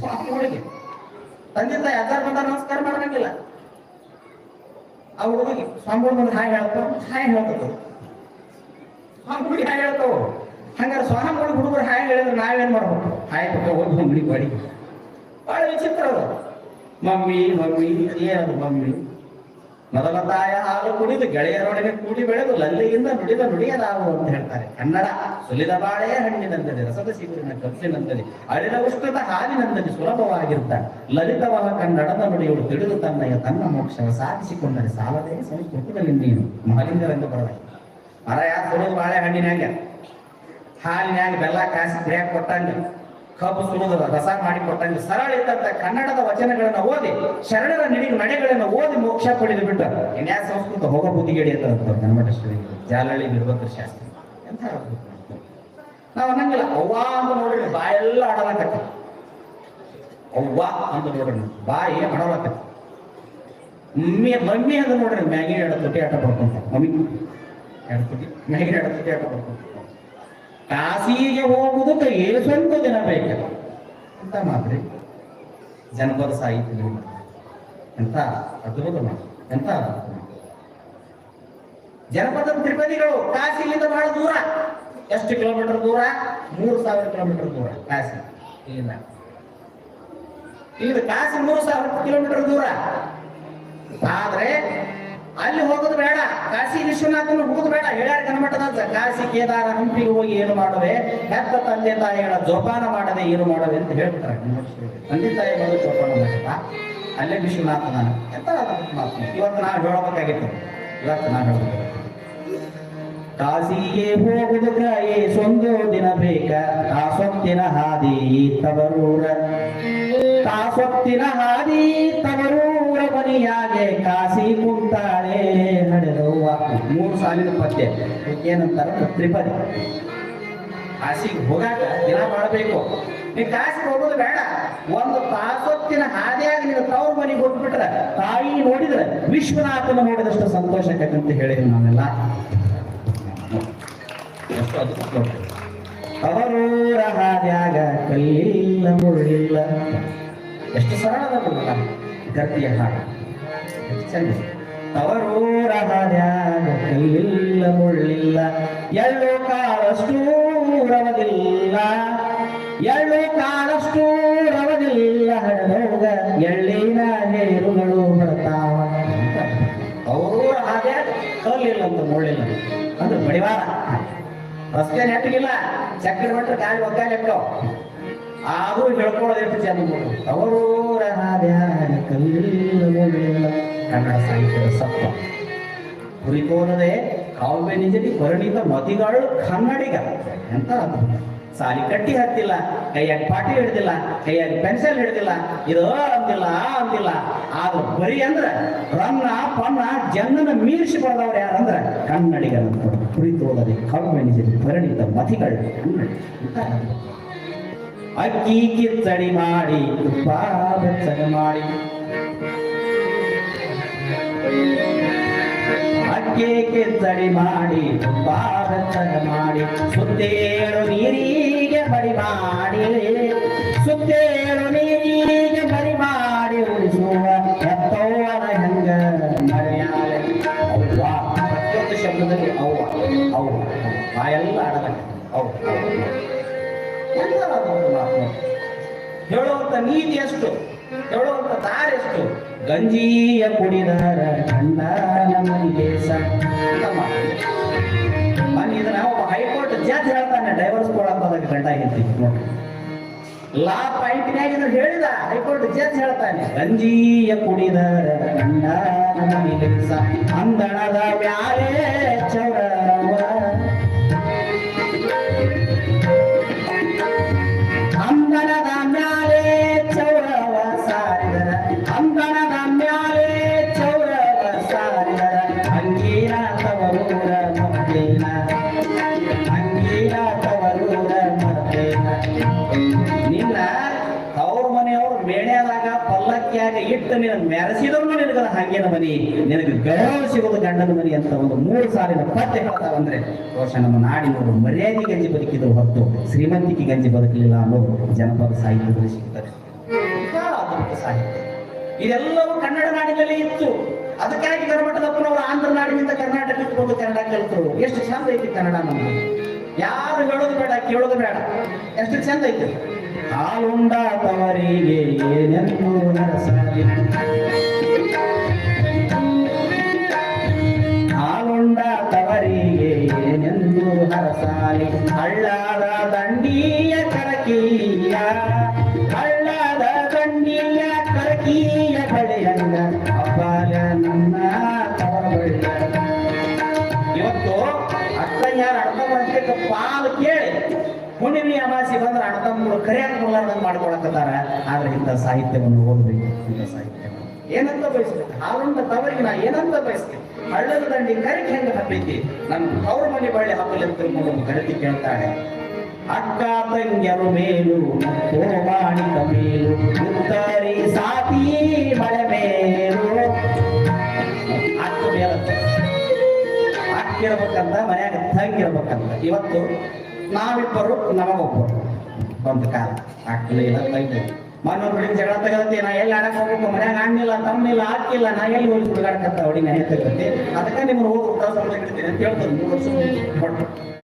ಸ್ವಾಮಿಗಳಿಗೆ ತಂದೆ ತಾಯಿ ಯಾರು ಬಂದ ನಮಸ್ಕಾರ ಮಾಡಂಗಿಲ್ಲ ಆ ಹುಡುಗಿ ಸ್ವಾಮಿಗಳು ಬಂದು ಹಾಯ್ ಹೇಳ್ತಾವ ಹಾಯ್ ಹೇಳ್ತದ. ಹುಡುಗಿ ಹಾಯ್ ಹೇಳ್ತಾವ ಹಂಗಾರೆ ಸ್ವಾಮಿಗಳು ಹುಡುಗರು ಹಾಯ್ ಹೇಳಿದ್ರೆ ನಾವೇನ್ ಮಾಡ್ಬೇಕು? ಹಾಯ್ ಹೋಗಿ ಹುಡುಗಿ ಬಾಡಿ ಬಹಳ ವಿಚಿತ್ರ ಅದು. ಮಮ್ಮಿ ಮಮ್ಮಿ ಏನದು ಮಮ್ಮಿ? ಮೊದಲ ತಾಯ ಹಾಲು ಕುಡಿದು ಗೆಳೆಯರೊಡನೆ ಕೂಡಿ ಬೆಳೆದು ಲಲ್ಲಿಯಿಂದ ನುಡಿದ ನುಡಿಯಲಾವು ಅಂತ ಹೇಳ್ತಾರೆ. ಕನ್ನಡ ಸುಲಿದ ಬಾಳೆ ಹಣ್ಣಿನಂತದೆ ರಸದ ಸಿಗುರಿನ ಕಬ್ಬಿನಂತದೆ ಅಳಿದ ಉಷ್ಣದ ಹಾಲಿನಂತದೆ ಸುಲಭವಾಗಿರುತ್ತ ಲಲಿತವಾದ ಕನ್ನಡದ ನುಡಿಯುಳು ತಿಳಿದು ತನ್ನಯ ತನ್ನ ಮೋಕ್ಷ ಸಾಧಿಸಿಕೊಂಡರೆ ಸಾಲದೇ ಸಂಸ್ಕೃತದಲ್ಲಿ ನೀನು. ಮಹಲಿಂಗರಂಗ ಮರ ಯಾರು ಸುಲಿದ ಬಾಳೆ ಹಣ್ಣಿನಾಗ ಹಾಲಿನ್ಯಾಗ ಬೆಲ್ಲ ಕಾಸಿ ಕುಡಿಯಾಕ ಕೊಟ್ಟಂಗ. ಕಬ್ಬು ಸುರಿದ ರಸ ಮಾಡಿ ಸರಳ ಇದ್ದಂತ ಕನ್ನಡದ ವಚನಗಳನ್ನ ಓದಿ, ಶರಣರ ನಿಡಿ ನಡೆಗಳನ್ನು ಓದಿ ಮೋಕ್ಷ ಪಡೆದು ಬಿಟ್ಟ. ಇನ್ಯಾ ಸಂಸ್ಕೃತ ಹೋಗ ಬುದ್ಧಿಗೇಡಿ ಅಂತ ಕನ್ನಡ ಜಾಲಹಳ್ಳಿ ಬಿರ್ಬೇಕ್ರ ಶಾಸ್ತ್ರಿ. ಎಂತ ನಾವು ಅನ್ನಂಗಿಲ್ಲ, ಅವ್ವ ಅಂತ ನೋಡ್ರಿ ಬಾಯೆಲ್ಲ ಆಡಲಾಕತ್ತ ಅವ್ವ ಅಂತ ನೋಡ್ರಿ ಬಾಯಿ ಆಡಲಕತ್ತ ಮಮ್ಮಿ ಮಮ್ಮಿ ಅಂತ ನೋಡ್ರಿ ಮ್ಯಾಗಿ ಎರಡು ತುಟಿ ಆಟ ಪಡ್ಕೊಂತ ಮಮ್ಮಿ, ಎರಡು ತುಟಿ ಮ್ಯಾಗಿ ಎರಡು ತುಟಿ ಆಟ ಪಡ್ಕೊಂತ ಕಾಸಿಗೆ ಹೋಗುವುದಕ್ಕೆ ಏನು ಸ್ವಲ್ಪ ಜನ ಬೇಕು ಅಂತ ಮಾತ್ರಿ ಜನಪದ ಸಾಹಿತ್ಯ ಎಂತ ಅದ್ಭುತ ಮಾತು ಎಂತ. ಜನಪದ ತ್ರಿಪದಿಗಳು ಕಾಶಿಲಿಂದ ಬಹಳ ದೂರ. ಎಷ್ಟು ಕಿಲೋಮೀಟರ್ ದೂರ? ಮೂರು ಸಾವಿರ ಕಿಲೋಮೀಟರ್ ದೂರ ಕಾಶಿ. ಇಲ್ಲ ಕಾಶಿ ಮೂರು ಸಾವಿರ ಕಿಲೋಮೀಟರ್ ದೂರ. ಆದ್ರೆ ಅಲ್ಲಿ ಹೋಗೋದು ಕಾಶಿ ವಿಶ್ವನಾಥನ ಹೋಗೋದು ಬೇಡ. ಹೇಳ್ಯಾರ ಕನ್ನಮಠದ ಕಾಶಿ ಕೇದಾರ ಹಂಪಿಗೆ ಹೋಗಿ ಏನು ಮಾಡುವೆ? ಹೆತ್ತ ತಂದೆ ತಾಯಿಗಳ ಜೋಪಾನ ಮಾಡದೆ ಏನು ಮಾಡುವೆ ಅಂತ ಹೇಳ್ತಾರೆ. ತಂದೆ ತಾಯಿ ಬಂದು ಜೋಪಾನ ಮಾಡಲ್ಲ. ಅಲ್ಲೇ ವಿಶ್ವನಾಥನ ಎಂತ ಮಾತು ಇವತ್ತು ನಾವು ಹೇಳಬೇಕಾಗಿತ್ತು. ಇವತ್ತು ನಾವು ಹೇಳಬೇಕಾಗಿತ್ತು. ಕಾಶಿಗೆ ಹೋಗುದಕ್ಕಾಗಿ ಸೊಂದು ದಿನ ಬೇಕ. ಸೊತ್ತಿನ ಹಾದಿ ತವರೂರ. ತಾಸೊತ್ತಿನ ಹಾದಿ ತವರೂರ ಮನಿಯಾಗೆ ಕಾಶಿ ಕುಂತಾಳೆ ನಡೆದವ್ವ ಮೂರು ಸಾಲಿನ ಪದ್ಯ ಏನಂತಾರ ತ್ರಿಪದಿ. ಹಾಸಿಗೆ ಹೋಗಾಕ ದಿನ ಮಾಡಬೇಕು. ನೀ ಕಾಸು ಹೋಗೋದು ಬೇಡ. ಒಂದು ತಾಸೊತ್ತಿನ ಹಾದಿಯಾಗಿ ನೀನು ತವ್ರ ಮನೆಗೆ ಹೋಗ್ಬಿಟ್ರೆ, ತಾಯಿ ನೋಡಿದ್ರೆ ವಿಶ್ವನಾಥನ ನೋಡಿದಷ್ಟು ಸಂತೋಷ ಎಷ್ಟು ಅದ್ಭುತ ನೋಡಿ. ಅವರೂರ ಹಾದ್ಯಾಗ ಕಲ್ಲಿಲ್ಲ, ಮುಳ್ಳಿಲ್ಲ. ಎಷ್ಟು ಸರಳ ಗರ್ತಿಯ ಹಾಡು. ಚಂದ. ಕಲ್ಲಿಲ್ಲ ಮುಳ್ಳಿಲ್ಲ. ಎಳ್ಳು ಕಾಳಷ್ಟು ರವದಿಲ್ಲ. ಎಳ್ಳು ಕಾಳಷ್ಟು ರವದಿಲ್ಲ ಹಡದೋಗ ಎಳ್ಳಿನ ಹೇರುಗಳು ಬರ್ತಾವ ಅವರು ಹಾಗೆ ಕಲ್ಲಿಲ್ಲ ಅಂತ ಮುಳ್ಳಿಲ್ಲ. ಅಂದ್ರೆ ಬಡಿವಾರ ರಸ್ತೆ ನೆಟ್ಟಿಗಿಲ್ಲ. ಚಕ್ರ ಬಿಟ್ರೆ ಗಾಳಿ ಒಗ್ಗಾಲಿ ಅಕ್ಕವ್ ಆದರೂ ಹೇಳ್ಕೊಳ್ಳೋದಿರ್ತು ನೋಡು ಅವರೂರ ಹಾದ್ಯಾಗ ಕಲ್ಲಿಲ್ಲ, ಮುಳ್ಳಿಲ್ಲ. ಕನ್ನಡ ಸಾಹಿತ್ಯದ ಸತ್ವ. ಕುರಿತೋನದೆ ಕಾವ್ಯ ನಿಜದಿ ಪರಿಣಿತ ಮತಿಗಳು ಕನ್ನಡಿಗ. ಎಂತ. ಸಾಲಿ ಕಟ್ಟಿ ಹತ್ತಿಲ್ಲ ಕೈಯಾಗಿ ಪಾಟಿ ಹಿಡ್ದಿಲ್ಲ, ಕೈಯಾಗಿ ಪೆನ್ಸಿಲ್ ಹಿಡ್ದಿಲ್ಲ, ಇದು ಅಂತಿಲ್ಲ, ಆ ಅಂದಿಲ್ಲ ಆದ್ರೆ ಬರಿ ಅಂದ್ರ ರನ್ನ, ಪನ್ನ ಜನನ ಮೀರಿಸಿ ಬರ್ದವ್ರ ಯಾರಂದ್ರ ಕನ್ನಡಿಗರಂತ ಕುರಿತೋದದೆ ಕಾವ್ಯ ನಿಜದಿ ಪರಿಣಿತ ಮತಿಗಳು ಅದ್ಭುತ. ಅಕ್ಕಿ ಕಿತ್ತಡಿ ಮಾಡಿ, ತುಪ್ಪ ಬೆಚ್ಚಗೆ ಮಾಡಿ. ಅಕ್ಕಿ ತಡಿ ಮಾಡಿ ಬೆಚ್ಚಗೆ ಮಾಡಿ, ಸುತ್ತೇಳು ನೀರಿಗೆ ಬರಿ ಮಾಡಿ. ಸುತ್ತೇಳು ನೀರಿಗೆ ಬರಿ ಮಾಡಿ ಉಳಿಸುವ ಎತ್ತವರ ಹೆಂಗ ಮರೆಯಾಲೆ ಅವ್ವ, ಪ್ರತಿಯೊಂದು ಶಬ್ದದಲ್ಲಿ ಅವ್ವ ಅವ್ವ ಬಾಯೆಲ್ಲ ಆಡಲ್ಲ ಅವ್ವ. ಎಲ್ಲರ ಒಂದು ಮಾತು. ಹೇಳುವಂತ ನೀತಿ ಎಷ್ಟು? ದಾರಿ ಎಷ್ಟು? ಗಂಜಿಯ ಕುಡಿದಾರ ಒಬ್ಬ ಹೈಕೋರ್ಟ್ ಜಡ್ಜ್ ಹೇಳ್ತಾನೆ ಡೈವರ್ಸ್ ಕೊಡಕ್ಕೆ ಗಂಡ ಆಗಿರ್ತಿ ನೋಡಿ. ಲಾ ಪಾಯಿಂಟ್ನ್ಯಾಗ ಹೇಳಿದ, ಹೈಕೋರ್ಟ್ ಜಡ್ಜ್ ಹೇಳ್ತಾನೆ, ಗಂಜಿಯ ಕುಡಿದಾರ ಗಂಡನ ನಮಗೆ ಅಂದಣದ ಮ್ಯಾಲೆ ಚೌರವ ತವರೂರ ಮತ್ತೇನ ಅಂಗೀರ ತವರೂರ ಮತ್ತೇನ ನಿನ್ನ ಅವ್ರ ಮನೆಯವ್ರು ಮೇಣ್ಯಾದಾಗ ಪಲ್ಲಕ್ಕಿಯಾಗ ಇಟ್ಟು ನಿನ್ನ ಮೆರೆಸಿದ್ರು ನಿನಗದ ಹಂಗೇನ ಮನಿ? ನಿನಗೆ ಗೌರವ ಸಿಗೋದು ಗಂಡನ ಮನಿ ಅಂತ ಒಂದು ಮೂರು ಸಾಲಿನ ಪದ್ಯ ಹೇಳ್ತಾವಂದ್ರೆ ಬಹುಶಃ ನಮ್ಮ ನಾಡಿನವರು ಮರ್ಯಾದೆ ಗಂಜಿ ಬದುಕಿದ್ರು ಹೊತ್ತು, ಶ್ರೀಮಂತಿಕೆ ಗಂಜಿ ಬದುಕಲಿಲ್ಲ ಅನ್ನೋದು ಜನಪದ ಸಾಹಿತ್ಯದಲ್ಲಿ ಸಿಗ್ತದೆ ಸಾಹಿತ್ಯ. ಇದೆಲ್ಲವೂ ಕನ್ನಡ ನಾಡಿನಲ್ಲಿ ಇತ್ತು. ಅದಕ್ಕಾಗಿ ಕರ್ಮಠದಪ್ಪನವರು ಆಂಧ್ರ ನಾಡಿನಿಂದ ಕರ್ನಾಟಕಕ್ಕೆ ಬಂದು ಕನ್ನಡ ಕೇಳ್ತರು ಎಷ್ಟು ಚಂದ ಐತಿ ಕನ್ನಡ ನಮ್ಗೆ ಯಾರು ಹೇಳೋದು ಬೇಡ, ಕೇಳೋದು ಬೇಡ. ಎಷ್ಟು ಚಂದ ಐತಿ. ಹಾಲುಂಡ ತವರಿಗೆ ಏನೆಂದು ನರಸಾಲಿ. ಹಾಲುಂಡ ತವರಿಗೆ ಏನೆಂದು ಹರಸಾಲಿ ಹಳ್ಳಾದ ದಂಡಿಯ ಅಡ್ತಮ್ಮಕ್ಕೆ ಪಾಲು ಕೇಳಿ ಹುಣ್ಣಿಮೆ ಅಮಾಸಿ ಬಂದ್ರೆ ತಮ್ಮ ಕರಿಯಾದ ಬರಲಾರ್ದಂಗೆ ಮಾಡ್ಕೊಳಕತ್ತಾರ. ಆದ್ರೆ ಇಂಥ ಸಾಹಿತ್ಯವನ್ನು ಓದಬೇಕು, ಇಂಥ ಸಾಹಿತ್ಯವನ್ನು. ಏನಂತ ಬಯಸ್ಬೇಕು? ಹಾಲುಂಡ ತವರಿಗೆ ನಾ ಏನಂತ ಬಯಸ್ತೀನಿ ಹಳ್ಳದ ದಂಡಿ ಕರಿಕೆ ಹೆಂಗ ಹಬ್ಬೈತಿ ನನ್ ಅವ್ರ ಮನೆ ಬಳ್ಳಿ ಹಬ್ಬಲಿ ಅಂತ ಒಂದು ಕರಿತಿ ಕೇಳ್ತಾಳೆ. ಅಕ್ಕ ತಂಗ್ಯರು ಮೇಲು ಕೋಮಾಣಿಕ ಮೇಲು ಮನ್ಯಾಗ ಇರ್ಬೇಕಂತ ಇವತ್ತು ನಾವಿಬ್ಬರು ನಮಗೊಬ್ಬರು. ಒಂದು ಕಾಲ. ಆಗ್ತದೆ ಇಲ್ಲ ಬೈದ. ಮನೆ ಬಿಡಿನ ಜಗಳ ತಗದತಿ ನಾ ಎಲ್ಲಿ ಆಡಕ್ ಹೋಗ್ಬೇಕು, ಮನ್ಯಾಗ ಅಣ್ಣಿಲ್ಲ ತಮ್ಮಿಲ್ಲ ಹಾಕಿಲ್ಲ ನಾ ಎಲ್ಲಿ ಹೋಗಿ ಹುಡುಗಾಡ್ಕಂತ ಅವಡಿ ನೆನೆ ತಗತ್ತೆ ಅದಕ್ಕೆ ನಿಮ್ಗೆ ಹೋಗಿ ಅಂತ ಹೇಳ್ತಾರೆ ಮೂರು ವರ್ಷ